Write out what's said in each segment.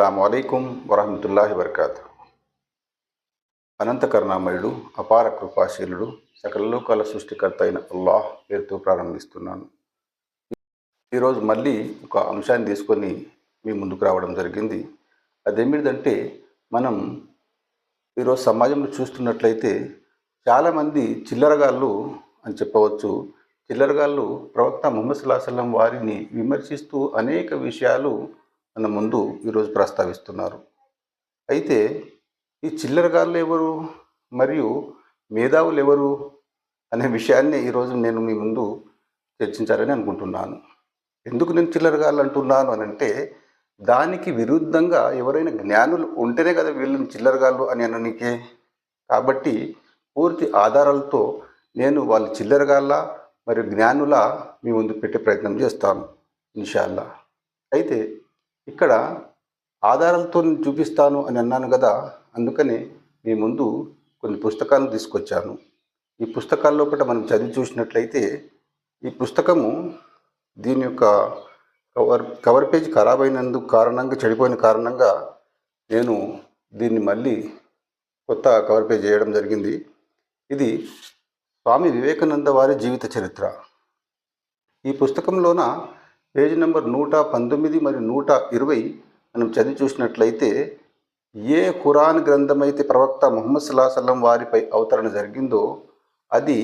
అస్సలం వరహమతుల్లాహి వరకాతు అనంత కరుణామయుడు అపార కృపాశీలుడు సకల లోకాల సృష్టికర్త అయిన అల్లాహ్ పేరుతో ప్రారంభిస్తున్నాను. ఈరోజు మళ్ళీ ఒక అంశాన్ని తీసుకొని మీ ముందుకు రావడం జరిగింది. అదేమిటిదంటే మనం ఈరోజు సమాజంలో చూస్తున్నట్లయితే చాలామంది చిల్లరగాళ్ళు అని చెప్పవచ్చు చిల్లరగాళ్ళు ప్రవక్త ముహమ్మద్ సుల్లాహల్లం వారిని విమర్శిస్తూ అనేక విషయాలు అన్న ముందు ఈరోజు ప్రస్తావిస్తున్నారు. అయితే ఈ చిల్లరగాళ్ళు ఎవరు? మరియు మేధావులు ఎవరు అనే విషయాన్ని ఈరోజు నేను మీ ముందు చర్చించాలని అనుకుంటున్నాను. ఎందుకు నేను చిల్లరగాళ్ళు అంటున్నాను అని అంటే దానికి విరుద్ధంగా ఎవరైనా జ్ఞానులు ఉంటేనే కదా వీళ్ళని చిల్లరగాళ్ళు అని అననికే. కాబట్టి పూర్తి ఆధారాలతో నేను వాళ్ళు చిల్లరగాళ్ళ మరియు జ్ఞానుల మీ ముందు పెట్టే ప్రయత్నం చేస్తాను ఇన్షాల్లా. అయితే ఇక్కడ ఆధారాలతో చూపిస్తాను అని అన్నాను కదా అందుకని మీ ముందు కొన్ని పుస్తకాలను తీసుకొచ్చాను. ఈ పుస్తకాల్లో ఒకటి మనం చదివి చూసినట్లయితే ఈ పుస్తకము దీని యొక్క కవర్ కవర్ పేజ్ ఖరాబ్ అయినందుకు కారణంగా చెడిపోయిన కారణంగా నేను దీన్ని మళ్ళీ కొత్త కవర్ పేజ్ చేయడం జరిగింది. ఇది స్వామి వివేకానంద వారి జీవిత చరిత్ర. ఈ పుస్తకంలోన పేజీ నెంబర్ నూట పంతొమ్మిది మరియు నూట ఇరవై మనం చదివి చూసినట్లయితే ఏ ఖురాన్ గ్రంథమైతే ప్రవక్త ముహమ్మద్ సల్లాహల్లం వారిపై అవతరణ జరిగిందో అది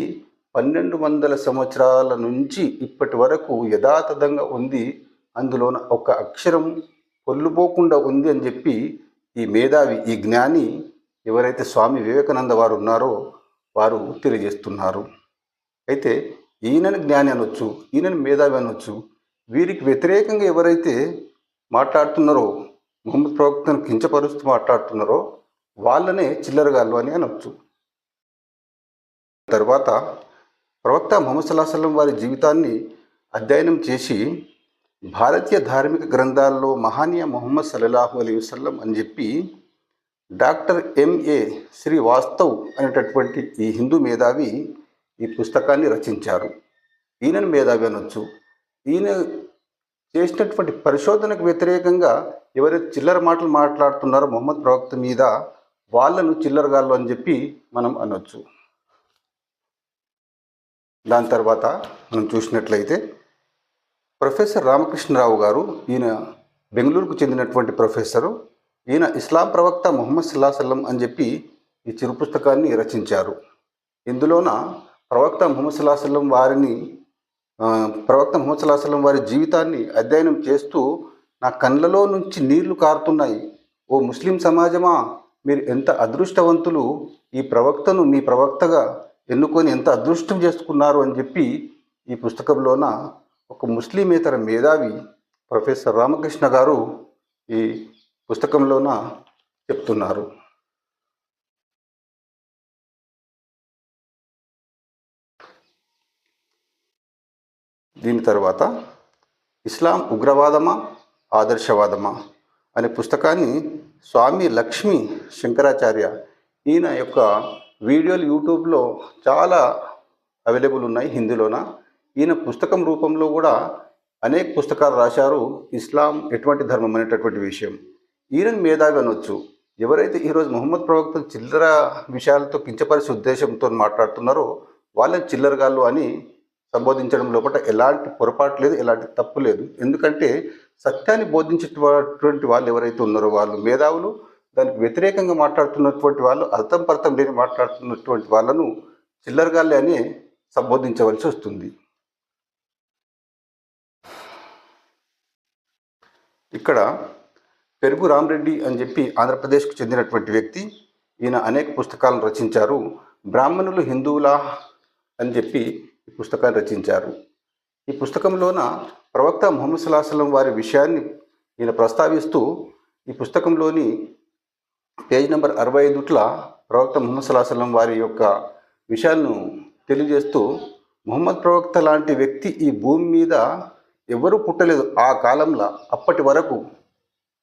పన్నెండు వందల సంవత్సరాల నుంచి ఇప్పటి వరకు యథాతథంగా ఉంది. అందులోన ఒక అక్షరం పొల్లుపోకుండా ఉంది అని చెప్పి ఈ మేధావి ఈ జ్ఞాని ఎవరైతే స్వామి వివేకానంద వారు ఉన్నారో వారు తెలియజేస్తున్నారు. అయితే ఈయనని జ్ఞాని అనొచ్చు ఈయనని మేధావి అనొచ్చు వీరికి వ్యతిరేకంగా ఎవరైతే మాట్లాడుతున్నారో ముహమ్మద్ ప్రవక్తను కించపరుస్తూ మాట్లాడుతున్నారో వాళ్ళనే చిల్లరగాళ్ళు అని అనొచ్చు. తర్వాత ప్రవక్త మొహమ్మద్ సల్లాహం వారి జీవితాన్ని అధ్యయనం చేసి భారతీయ ధార్మిక గ్రంథాల్లో మహానీయ మొహమ్మద్ సల్లాహు అలీ వసల్లం అని చెప్పి డాక్టర్ ఎంఏ శ్రీ వాస్తవ్ అనేటటువంటి ఈ హిందూ మేధావి ఈ పుస్తకాన్ని రచించారు. ఈయనను మేధావి అనొచ్చు. ఈయన చేసినటువంటి పరిశోధనకు వ్యతిరేకంగా ఎవరైతే చిల్లర మాటలు మాట్లాడుతున్నారో మొహమ్మద్ ప్రవక్త మీద వాళ్ళను చిల్లరగాళ్ళు అని చెప్పి మనం అనొచ్చు. దాని తర్వాత మనం చూసినట్లయితే ప్రొఫెసర్ రామకృష్ణరావు గారు ఈయన బెంగళూరుకు చెందినటువంటి ప్రొఫెసరు ఈయన ఇస్లాం ప్రవక్త మహమ్మద్ సల్లాసల్లం అని చెప్పి ఈ చిరు పుస్తకాన్ని రచించారు. ఇందులోన ప్రవక్త ముహమ్మద్ సల్లాహల్లం వారిని ప్రవక్త ముహమ్మద్ వారి జీవితాన్ని అధ్యయనం చేస్తూ నా కళ్ళలో నుంచి నీళ్ళు కారుతున్నాయి. ఓ ముస్లిం సమాజమా మీరు ఎంత అదృష్టవంతులు? ఈ ప్రవక్తను మీ ప్రవక్తగా ఎన్నుకొని ఎంత అదృష్టం చేసుకున్నారు అని చెప్పి ఈ పుస్తకంలోన ఒక ముస్లిమేతర మేధావి ప్రొఫెసర్ రామకృష్ణ గారు ఈ పుస్తకంలోన చెప్తున్నారు. దీని తర్వాత ఇస్లాం ఉగ్రవాదమా ఆదర్శవాదమా అనే పుస్తకాన్ని స్వామి లక్ష్మీ శంకరాచార్య ఈయన యొక్క వీడియోలు యూట్యూబ్లో చాలా అవైలబుల్ ఉన్నాయి హిందీలోన. ఈయన పుస్తకం రూపంలో కూడా అనేక పుస్తకాలు రాశారు. ఇస్లాం ఎటువంటి ధర్మం అనేటటువంటి విషయం. ఈయన మేధావి అనొచ్చు. ఎవరైతే ఈరోజు మొహమ్మద్ ప్రవక్త చిల్లర విషయాలతో కించపరిచే ఉద్దేశంతో మాట్లాడుతున్నారో వాళ్ళని చిల్లరగాళ్ళు అని సంబోధించడం లోపల ఎలాంటి పొరపాటు లేదు ఎలాంటి తప్పు లేదు. ఎందుకంటే సత్యాన్ని బోధించేటటువంటి వాళ్ళు ఎవరైతే ఉన్నారో వాళ్ళు మేధావులు దానికి వ్యతిరేకంగా మాట్లాడుతున్నటువంటి వాళ్ళు అర్థం పర్థం లేని మాట్లాడుతున్నటువంటి వాళ్ళను చిల్లరగాళ్ళే అని సంబోధించవలసి వస్తుంది. ఇక్కడ పెరుగు రామరెడ్డి అని చెప్పి ఆంధ్రప్రదేశ్కు చెందినటువంటి వ్యక్తి ఈయన అనేక పుస్తకాలను రచించారు. బ్రాహ్మణులు హిందువులా అని చెప్పి ఈ పుస్తకాన్ని రచించారు. ఈ పుస్తకంలోన ప్రవక్త ముహమ్మద్ సుల్లాహం వారి విషయాన్ని ఈయన ప్రస్తావిస్తూ ఈ పుస్తకంలోని పేజ్ నెంబర్ అరవై ఐదుట్ల ప్రవక్త ముహమ్మద్ సుల్లాహం వారి యొక్క విషయాలను తెలియజేస్తూ ముహమ్మద్ ప్రవక్త లాంటి వ్యక్తి ఈ భూమి మీద ఎవరూ పుట్టలేదు. ఆ కాలంలో అప్పటి వరకు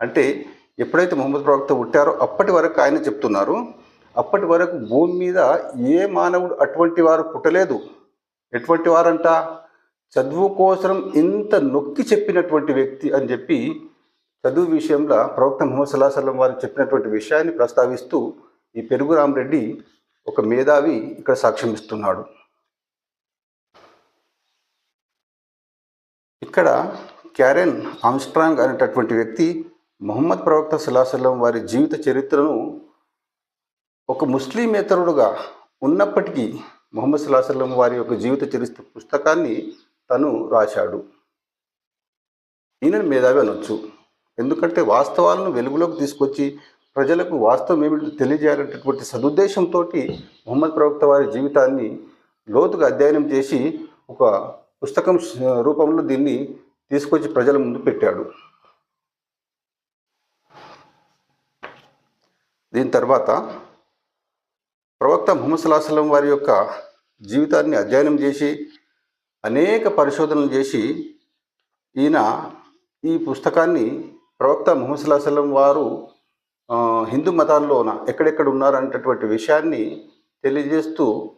అంటే ఎప్పుడైతే ముహమ్మద్ ప్రవక్త పుట్టారో అప్పటి వరకు ఆయన చెప్తున్నారు. అప్పటి వరకు భూమి మీద ఏ మానవుడు అటువంటి వారు పుట్టలేదు. ఎటువంటి వారంట? చదువు కోసం ఇంత నొక్కి చెప్పినటువంటి వ్యక్తి అని చెప్పి చదువు విషయంలో ప్రవక్త ముహమ్మద్ సల్లాహం వారు చెప్పినటువంటి విషయాన్ని ప్రస్తావిస్తూ ఈ పెరుగు రామరెడ్డి ఒక మేధావి ఇక్కడ సాక్ష్యం ఇస్తున్నాడు. ఇక్కడ క్యారెన్ ఆమ్స్ట్రాంగ్ అనేటటువంటి వ్యక్తి మొహమ్మద్ ప్రవక్త సల్లాహం వారి జీవిత చరిత్రను ఒక ముస్లిమేతరుడుగా ఉన్నప్పటికీ మొహమ్మద్ సల్లాహం వారి యొక్క జీవిత చరిత్ర పుస్తకాన్ని తను రాశాడు. ఈయన మేధావి అనొచ్చు. ఎందుకంటే వాస్తవాలను వెలుగులోకి తీసుకొచ్చి ప్రజలకు వాస్తవం ఏమిటో తెలియజేయాలనేటటువంటి సదుద్దేశంతో మొహమ్మద్ ప్రవక్త వారి జీవితాన్ని లోతుగా అధ్యయనం చేసి ఒక పుస్తకం రూపంలో దీన్ని తీసుకొచ్చి ప్రజల ముందు పెట్టాడు. దీని తర్వాత ప్రవక్త ముహమ్మద్ సల్లాహం వారి యొక్క జీవితాన్ని అధ్యయనం చేసి అనేక పరిశోధనలు చేసి ఈయన ఈ పుస్తకాన్ని ప్రవక్త ముహమ్మద్ సల్లాహం వారు హిందూ మతాల్లోన ఎక్కడెక్కడ ఉన్నారు అనేటటువంటి విషయాన్ని తెలియజేస్తూ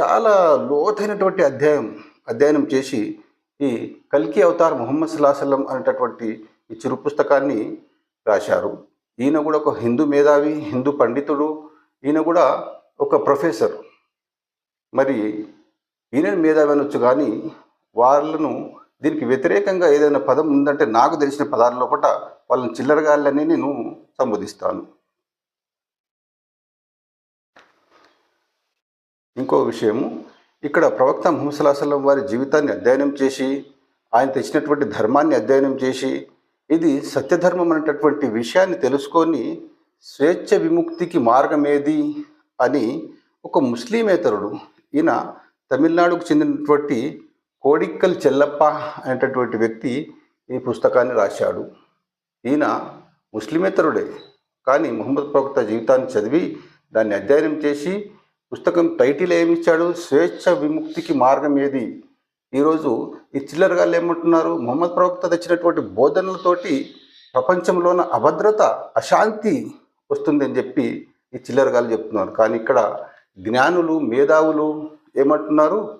చాలా లోతైనటువంటి అధ్యాయం అధ్యయనం చేసి ఈ కల్కి అవతార్ ముహమ్మద్ సల్లాహం అనేటటువంటి ఈ చిరు పుస్తకాన్ని రాశారు. ఈయన కూడా ఒక హిందూ మేధావి హిందూ పండితుడు. ఈయన కూడా ఒక ప్రొఫెసర్. మరి ఈయన మేధావి అనొచ్చు కానీ వాళ్ళను దీనికి వ్యతిరేకంగా ఏదైనా పదం ఉందంటే నాకు తెలిసిన పదాల లోపల వాళ్ళని చిల్లరగాళ్ళని నేను సంబోధిస్తాను. ఇంకో విషయము ఇక్కడ ప్రవక్త ముహమ్మద్ వారి జీవితాన్ని అధ్యయనం చేసి ఆయన తెచ్చినటువంటి ధర్మాన్ని అధ్యయనం చేసి ఇది సత్యధర్మం అనేటటువంటి విషయాన్ని తెలుసుకొని స్వేచ్ఛ విముక్తికి మార్గం ఏది అని ఒక ముస్లిమేతరుడు ఈయన తమిళనాడుకు చెందినటువంటి కోడిక్కల్ చెల్లప్ప అనేటటువంటి వ్యక్తి ఈ పుస్తకాన్ని రాశాడు. ఈయన ముస్లిమేతరుడే కానీ ముహమ్మద్ ప్రవక్త జీవితాన్ని చదివి దాన్ని అధ్యయనం చేసి పుస్తకం టైటిల్ ఏమిచ్చాడు స్వేచ్ఛ విముక్తికి మార్గం ఏది? ఈరోజు ఈ చిల్లరగాళ్ళు ఏమంటున్నారు? ముహమ్మద్ ప్రవక్త తెచ్చినటువంటి బోధనలతోటి ప్రపంచంలోన అభద్రత అశాంతి వస్తుందని చెప్పి ఈ చిల్లరగాళ్ళు చెప్తున్నారు కానీ ఇక్కడ జ్ఞానులు మేధావులు ఏమంటున్నారు?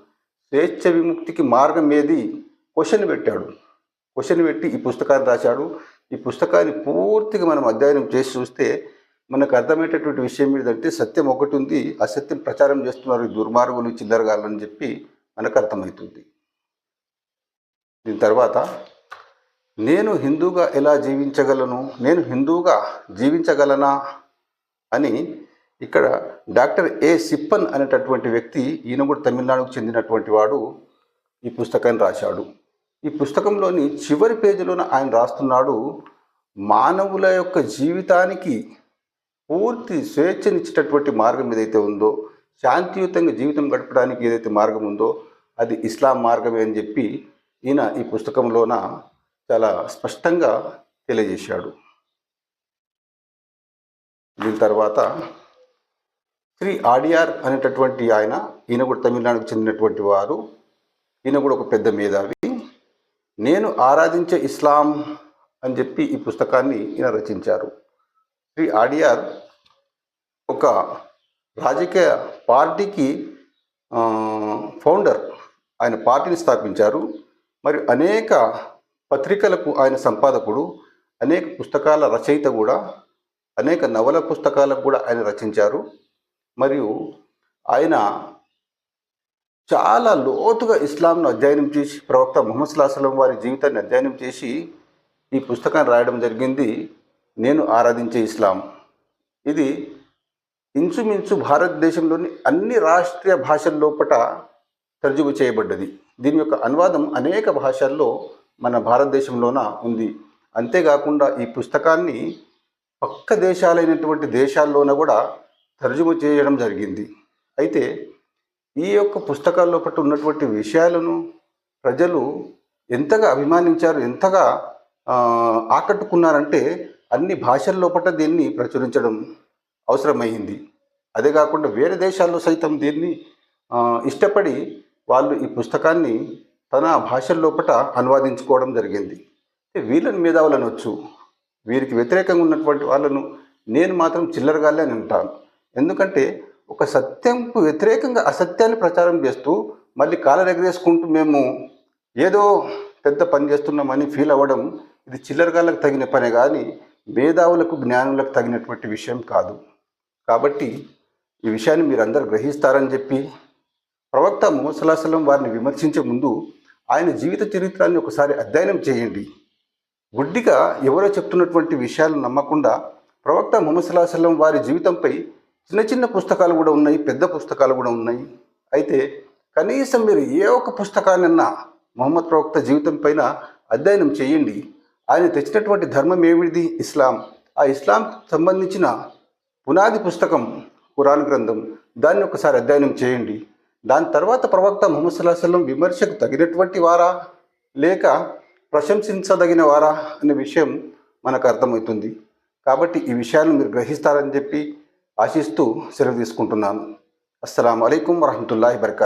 స్వేచ్ఛ విముక్తికి మార్గం ఏది? క్వశ్చన్ పెట్టాడు. క్వశ్చన్ పెట్టి ఈ పుస్తకాన్ని రాశాడు. ఈ పుస్తకాన్ని పూర్తిగా మనం అధ్యయనం చేసి చూస్తే మనకు అర్థమయ్యేటటువంటి విషయం ఏంటంటే సత్యం ఒకటి ఉంది అసత్యం ప్రచారం చేస్తున్నారు ఈ దుర్మార్గులు చిల్లరగాలని చెప్పి మనకు అర్థమవుతుంది. దీని తర్వాత నేను హిందూగా ఎలా జీవించగలను? నేను హిందూగా జీవించగలనా? అని ఇక్కడ డాక్టర్ ఏ సిప్పన్ అనేటటువంటి వ్యక్తి ఈయన కూడా తమిళనాడుకు చెందినటువంటి వాడు ఈ పుస్తకాన్ని రాశాడు. ఈ పుస్తకంలోని చివరి పేజీలోన ఆయన రాస్తున్నాడు మానవుల యొక్క జీవితానికి పూర్తి స్వేచ్ఛనిచ్చేటటువంటి మార్గం ఏదైతే ఉందో శాంతియుతంగా జీవితం గడపడానికి ఏదైతే మార్గం ఉందో అది ఇస్లాం మార్గమే అని చెప్పి ఈయన ఈ పుస్తకంలోన చాలా స్పష్టంగా తెలియజేశాడు. దీని తర్వాత శ్రీ ఆడియార్ అనేటటువంటి ఆయన ఈయన కూడా తమిళనాడుకు చెందినటువంటి వారు. ఈయన కూడా ఒక పెద్ద మేధావి. నేను ఆరాధించే ఇస్లాం అని చెప్పి ఈ పుస్తకాన్ని ఈయన రచించారు. శ్రీ ఆడియార్ ఒక రాజకీయ పార్టీకి ఫౌండర్. ఆయన పార్టీని స్థాపించారు. మరి అనేక పత్రికలకు ఆయన సంపాదకుడు అనేక పుస్తకాల రచయిత కూడా. అనేక నవల పుస్తకాలకు కూడా ఆయన రచించారు. మరియు ఆయన చాలా లోతుగా ఇస్లాంను అధ్యయనం చేసి ప్రవక్త ముహమ్మద్ సుల్లాహలం వారి జీవితాన్ని అధ్యయనం చేసి ఈ పుస్తకాన్ని రాయడం జరిగింది. నేను ఆరాధించే ఇస్లాం. ఇది ఇంచుమించు భారతదేశంలోని అన్ని రాష్ట్రీయ భాషల లోపట తర్జుమ చేయబడ్డది. దీని యొక్క అనువాదం అనేక భాషల్లో మన భారతదేశంలోన ఉంది. అంతేకాకుండా ఈ పుస్తకాన్ని పక్క దేశాలైనటువంటి దేశాల్లోన కూడా తర్జుమ చేయడం జరిగింది. అయితే ఈ యొక్క పుస్తకాల్లో పట్టు ఉన్నటువంటి విషయాలను ప్రజలు ఎంతగా అభిమానించారు ఎంతగా ఆకట్టుకున్నారంటే అన్ని భాషల్లో లోపల దీన్ని ప్రచురించడం అవసరమైంది. అదే కాకుండా వేరే దేశాల్లో సైతం దీన్ని ఇష్టపడి వాళ్ళు ఈ పుస్తకాన్ని తన భాషల్లోపట అనువాదించుకోవడం జరిగింది. వీళ్ళని మేధావులు అనొచ్చు వీరికి వ్యతిరేకంగా ఉన్నటువంటి వాళ్ళను నేను మాత్రం చిల్లరగాలే అని అంటాను. ఎందుకంటే ఒక సత్యంకు వ్యతిరేకంగా అసత్యాన్ని ప్రచారం చేస్తూ మళ్ళీ కాలర్ ఎగరేసుకుంటూ మేము ఏదో పెద్ద పని చేస్తున్నామని ఫీల్ అవ్వడం ఇది చిల్లరగాళ్ళకు తగిన పనే కానీ మేధావులకు జ్ఞానులకు తగినటువంటి విషయం కాదు. కాబట్టి ఈ విషయాన్ని మీరందరూ గ్రహిస్తారని చెప్పి ప్రవక్త మోసలాసలం వారిని విమర్శించే ముందు ఆయన జీవిత చరిత్రాన్ని ఒకసారి అధ్యయనం చేయండి. గుడ్డిగా ఎవరో చెప్తున్నటువంటి విషయాలు నమ్మకుండా ప్రవక్త ముమసలాసలం వారి జీవితంపై చిన్న చిన్న పుస్తకాలు కూడా ఉన్నాయి పెద్ద పుస్తకాలు కూడా ఉన్నాయి. అయితే కనీసం మీరు ఏ ఒక్క పుస్తకాన్నన్నా మొహమ్మద్ ప్రవక్త జీవితం పైన అధ్యయనం చేయండి. ఆయన తెచ్చినటువంటి ధర్మం ఏమిటిది? ఇస్లాం. ఆ ఇస్లాంకు సంబంధించిన పునాది పుస్తకం ఖురాన్ గ్రంథం. దాన్ని ఒకసారి అధ్యయనం చేయండి. దాని తర్వాత ప్రవక్త ముహమ్మద్ సల్లాహం విమర్శకు తగినటువంటి వారా? లేక ప్రశంసించదగిన వారా అనే విషయం మనకు అర్థమవుతుంది. కాబట్టి ఈ విషయాలను మీరు గ్రహిస్తారని చెప్పి ఆశిస్తూ సెలవు తీసుకుంటున్నాను. అస్సలం అయికం వరహతుల్లా వరకా